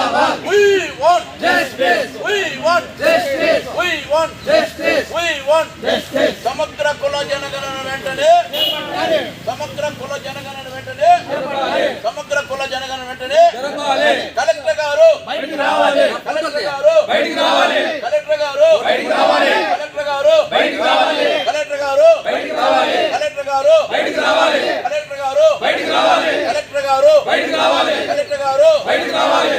Zindabad We want justice We want justice We want justice We want justice సమగ్ర కుల జనగణన వెంటనే సమగ్ర కుల జనగణన వెంటనే సమగ్ర కుల జనగణన వెంటనే కలెక్టర్ గారు బయటికి రావాలి కలెక్టర్ గారు బయటికి రావాలి కలెక్టర్ గారు బయటికి రావాలి కలెక్టర్ గారు బయటికి రావాలి కలెక్టర్ గారు బయటికి రావాలి కలెక్టర్ గారు బయటికి రావాలి కలెక్టర్ గారు బయటికి రావాలి కలెక్టర్ గారు బయటికి రావాలి కలెక్టర్ గారు బయటికి రావాలి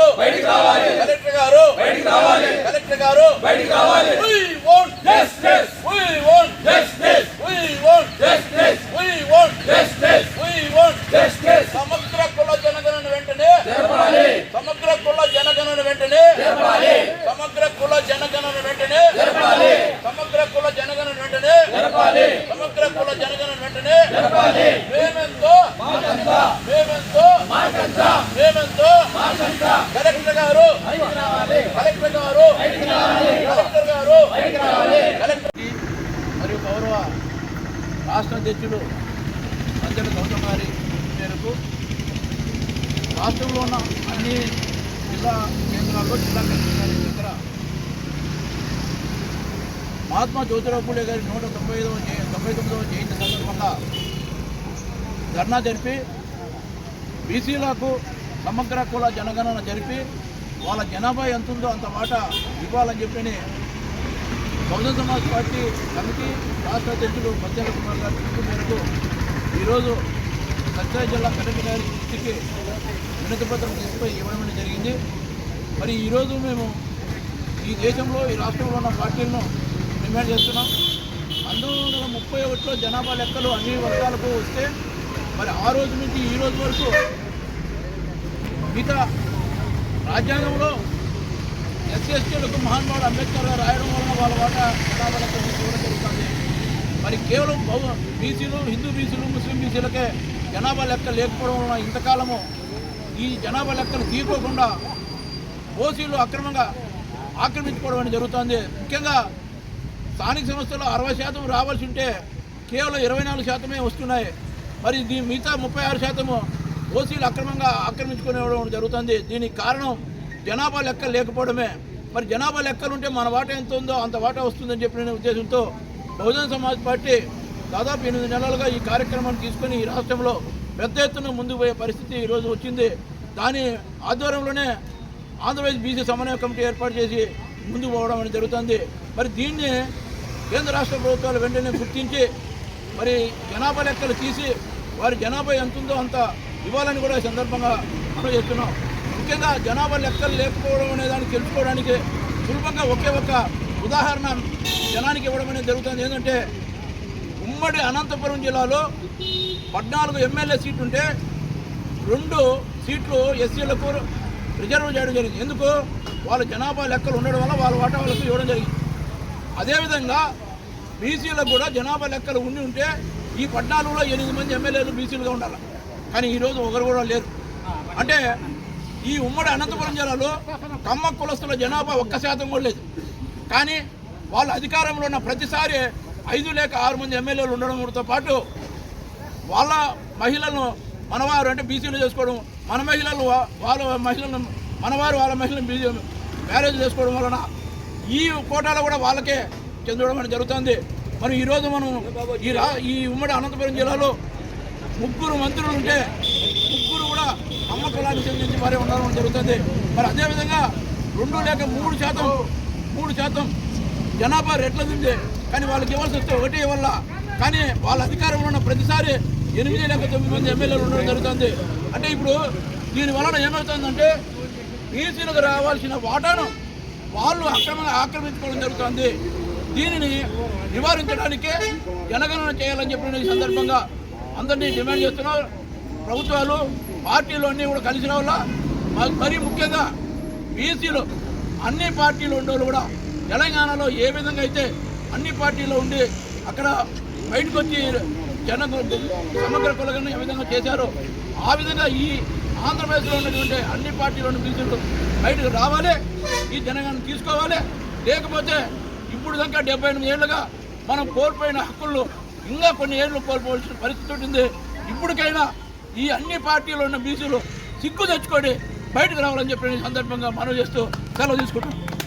గారు బయటికి రావాలి. కలెక్టర్ గారు బయటికి రావాలి. కలెక్టర్ గారు బయటికి రావాలి. We want justice We want justice We want justice We want justice We want justice సమగ్ర కుల జనగణన వెంటనే జరపాలి సమగ్ర కుల జనగణన వెంటనే జరపాలి సమగ్ర కుల జనగణన వెంటనే జరపాలి సమగ్ర కుల జనగణన వెంటనే జరపాలి సమగ్ర కుల జనగణన వెంటనే జరపాలి మేమెంతో మాకంతా మేమెంతో మాకంతా మేమెంతో మాకంతా collector garu! Collector garu! Collector garu! Collector మరియు గౌరవ రాష్ట్ర అధ్యక్షుడు అంజన గౌతమ్ గారి మేరకు రాష్ట్రంలో ఉన్న అన్ని జిల్లా కేంద్రాల్లో జిల్లా కలెక్టర్ దగ్గర మహాత్మా జ్యోతిరావు పూలే గారి నూట తొంభై ఐదవ తొంభై తొమ్మిదవ జయంతి సందర్భంగా ధర్నా జరిపి బీసీలకు సమగ్ర కుల జనగణన జరిపి వాళ్ళ జనాభా ఎంత ఉందో అంత మాట ఇవ్వాలని చెప్పి బహుజన సమాజ్ పార్టీ కమిటీ రాష్ట్ర అధ్యక్షుడు మధ్యాహ్న కుమార్ గారి పిలుపు మేరకు ఈరోజు సత్యసాయి జిల్లా కలెక్టర్ గారి దృష్టికి వినతి పత్రం తీసుకుపోయి ఇవ్వడం జరిగింది. మరి ఈరోజు మేము ఈ దేశంలో ఈ రాష్ట్రంలో ఉన్న పార్టీలను డిమాండ్ చేస్తున్నాం. పంతొమ్మిది వందల ముప్పై ఒకటిలో జనాభా లెక్కలు అన్ని వర్గాలకు వస్తే మరి ఆ రోజు నుంచి ఈ రోజు వరకు మిగతా రాజ్యాంగంలో ఎస్సీ ఎస్టీలకు మహానుభావుడు అంబేద్కర్ గారు రాయడం వలన వాళ్ళ వాటా జనాభా లెక్కలు జరుగుతుంది. మరి కేవలం బహు బీసీలు హిందూ బీసీలు ముస్లిం బీసీలకే జనాభా లెక్క లేకపోవడం వలన ఇంతకాలము ఈ జనాభా లెక్కలు తీసుకోకుండా ఓసీలు అక్రమంగా ఆక్రమించుకోవడం అనేది జరుగుతుంది. ముఖ్యంగా స్థానిక సంస్థలు అరవై శాతం రావాల్సి ఉంటే కేవలం ఇరవై నాలుగు శాతమే వస్తున్నాయి. మరి దీని మిగతా ముప్పై ఆరు శాతము ఓసీలు అక్రమంగా ఆక్రమించుకునేవడం జరుగుతుంది. దీనికి కారణం జనాభా లెక్కలు లేకపోవడమే. మరి జనాభా లెక్కలు ఉంటే మన వాటా ఎంత ఉందో అంత వాటా వస్తుందని చెప్పిన ఉద్దేశంతో బహుజన సమాజ్ పార్టీ దాదాపు ఎనిమిది నెలలుగా ఈ కార్యక్రమాన్ని తీసుకొని ఈ రాష్ట్రంలో పెద్ద ఎత్తున ముందుకు పోయే పరిస్థితి ఈరోజు వచ్చింది. దాని ఆధ్వర్యంలోనే ఆంధ్రప్రదేశ్ బీసీ సమన్వయ కమిటీ ఏర్పాటు చేసి ముందుకు పోవడం అనేది జరుగుతుంది. మరి దీన్ని కేంద్ర రాష్ట్ర ప్రభుత్వాలు వెంటనే గుర్తించి మరి జనాభా లెక్కలు తీసి వారి జనాభా ఎంత ఉందో అంత ఇవ్వాలని కూడా ఈ సందర్భంగా మనం చేస్తున్నాం ముఖ్యంగా జనాభా లెక్కలు లేకపోవడం అనే దాన్ని తెలుసుకోవడానికి సులభంగా ఒకే ఒక్క ఉదాహరణ జనానికి ఇవ్వడం అనేది జరుగుతుంది. ఏంటంటే ఉమ్మడి అనంతపురం జిల్లాలో పద్నాలుగు ఎమ్మెల్యే సీట్లు ఉంటే రెండు సీట్లు ఎస్సీలకు రిజర్వ్ చేయడం జరిగింది. ఎందుకు? వాళ్ళ జనాభా లెక్కలు ఉండడం వల్ల వాళ్ళ వాటా వాళ్ళకు ఇవ్వడం జరిగింది. అదేవిధంగా బీసీలకు కూడా జనాభా లెక్కలు ఉండి ఉంటే ఈ పద్నాలుగులో ఎనిమిది మంది ఎమ్మెల్యేలు బీసీలుగా ఉండాలి. కానీ ఈరోజు ఒకరు కూడా లేరు. అంటే ఈ ఉమ్మడి అనంతపురం జిల్లాలో కమ్మ కులస్తుల జనాభా ఒక్క శాతం కూడా లేదు. కానీ వాళ్ళు అధికారంలో ఉన్న ప్రతిసారి ఐదు లేక ఆరు మంది ఎమ్మెల్యేలు ఉండడంతో పాటు వాళ్ళ మహిళలను మనవారు అంటే బీసీలు చేసుకోవడం మన మహిళలు వాళ్ళ మహిళలను మనవారు వాళ్ళ మహిళలను బీసీ మ్యారేజ్ చేసుకోవడం వలన ఈ కోటాలో కూడా వాళ్ళకే చెందడం అనేది జరుగుతుంది. మరి ఈరోజు మనం ఈ రా ఈ ఉమ్మడి అనంతపురం జిల్లాలో ముగ్గురు మంత్రులు ఉంటే ముగ్గురు కూడా అమ్మ కులానికి చెందించి మరీ ఉండడం జరుగుతుంది. మరి అదేవిధంగా రెండు లేక మూడు శాతం మూడు శాతం జనాభా రెట్ల ఉంది కానీ వాళ్ళకి ఇవ్వాల్సి వస్తే ఒకటి వల్ల కానీ వాళ్ళ అధికారంలో ఉన్న ప్రతిసారి ఎనిమిది లేక తొమ్మిది మంది ఎమ్మెల్యేలు ఉండడం జరుగుతుంది. అంటే ఇప్పుడు దీని వలన ఏమవుతుందంటే బీసీలకు రావాల్సిన వాటాను వాళ్ళు అక్రమంగా ఆక్రమించుకోవడం జరుగుతుంది. దీనిని నివారించడానికి జనగణన చేయాలని చెప్పిన ఈ సందర్భంగా అందరినీ డిమాండ్ చేస్తున్నారు. ప్రభుత్వాలు పార్టీలు అన్నీ కూడా కలిసిన వల్ల మాకు మరీ ముఖ్యంగా బీసీలు అన్ని పార్టీలు ఉండేవాళ్ళు కూడా తెలంగాణలో ఏ విధంగా అయితే అన్ని పార్టీలు ఉండి అక్కడ బయటకు వచ్చి జన సమగ్ర కులగలను ఏ విధంగా చేశారో ఆ విధంగా ఈ ఆంధ్రప్రదేశ్లో ఉన్నటువంటి అన్ని పార్టీలను బీసీలు బయటకు రావాలి ఈ జనగణన తీసుకోవాలి. లేకపోతే ఇప్పుడు దాకా డెబ్బై ఎనిమిది ఏళ్ళుగా మనం కోల్పోయిన హక్కులను ఇంకా కొన్ని ఏళ్ళు కోల్పోవాల్సిన పరిస్థితి ఉంటుంది ఇప్పటికైనా ఈ అన్ని పార్టీలు ఉన్న బీసీలు సిగ్గు తెచ్చుకొని బయటకు రావాలని చెప్పిన సందర్భంగా మనవి చేస్తూ సెలవు తీసుకుంటున్నాం